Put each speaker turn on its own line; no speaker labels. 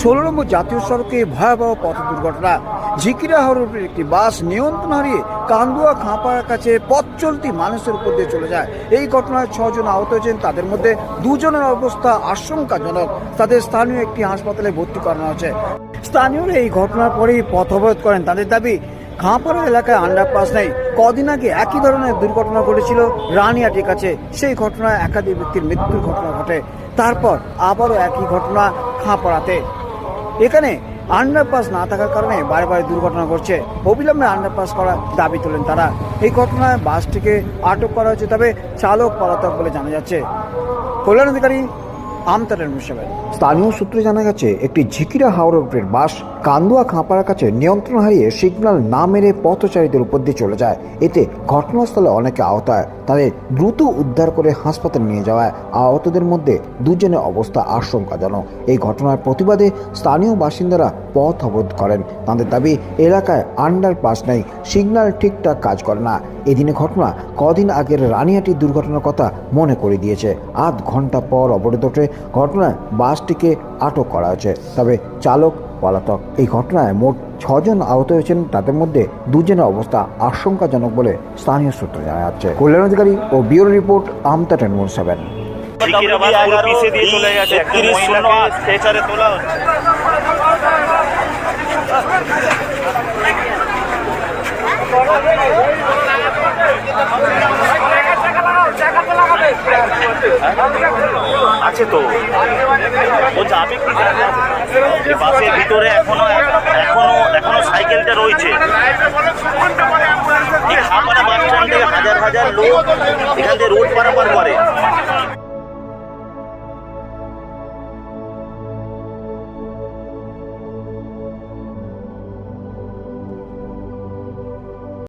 ষোলো নম্বর জাতীয় সড়কে ভয়াবহ পথ দুর্ঘটনা। ঝিকিরা হরফের একটি বাস নিয়ন্ত্রণ হারিয়ে কান্দুয়া খাঁপাড়ার কাছে পথ চলতি মানুষের উপর দিয়ে চলে যায়। এই ঘটনায় ছজন আহত হয়েছেন, তাদের মধ্যে দুজনের অবস্থা আশঙ্কাজনক। তাদের স্থানীয় একটি হাসপাতালে ভর্তি করানো হয়েছে। স্থানীয়রা এই ঘটনার পরেই পথ অবরোধ করেন। তাদের দাবি, খাঁপাড়া এলাকায় আন্ডারপাস নেই। কদিন আগে একই ধরনের দুর্ঘটনা ঘটেছিল রানিয়াটির কাছে। সেই ঘটনায় একাধিক ব্যক্তির মৃত্যুর ঘটনা ঘটে। তারপর আবারও একই ঘটনা খাঁপাড়াতে। এখানে আন্ডারপাস না থাকার কারণে বারে বারে দুর্ঘটনা ঘটছে। অবিলম্বে আন্ডারপাস করার দাবি তোলেন তারা। এই ঘটনায় বাসটিকে আটক করা হয়েছে, তবে চালক পলাতক বলে জানা যাচ্ছে। কল্যাণ অধিকারী আমতারের মুর্শিদাবাদ স্থানীয় সূত্রে জানা গেছে, একটি ঝিকিরা হাওড়া রুটের বাস কান্দুয়া খাঁপাড়ার কাছে নিয়ন্ত্রণ হারিয়ে সিগন্যাল না মেরে পথচারীদের উপর দিয়ে চলে যায়। এতে ঘটনাস্থলে অনেকে আহত হয়। তাদের দ্রুত উদ্ধার করে হাসপাতালে নিয়ে যাওয়ায় আহতদের মধ্যে দুজনের অবস্থা আশঙ্কাজনক। এই ঘটনার প্রতিবাদে স্থানীয় বাসিন্দারা পথ অবরোধ করেন। তাদের দাবি, এলাকায় আন্ডারপাস নেই, সিগন্যাল ঠিকঠাক কাজ করে না। এদিনে ঘটনা কদিন আগের রানিয়াটির দুর্ঘটনার কথা মনে করে দিয়েছে। আধ ঘণ্টা পর অবরোধে ঘটনায় বাসটিকে আটক করা হয়েছে। তবে চালক, পলাতক, এই ঘটনায় মোট ছজন আহত হয়েছেন। তাদের মধ্যে দুজনের অবস্থা আশঙ্কাজনক বলে স্থানীয় সূত্রে জানা যাচ্ছে। কল্যাণ অধিকারী ও bureau report, Amta ten seven.
Jhikirabad পুরো পিছিয়ে দিয়ে চলে গেছে একটা মহিলাকে স্ট্রেচারে তোলা হচ্ছে আছে তো। ও? বাসের ভিতরে এখনও এখনও এখনও সাইকেলটা রয়েছে। খাপাড়া বাস স্ট্যান্ড থেকে হাজার হাজার লোক এখান থেকে রোড পারাপার করে।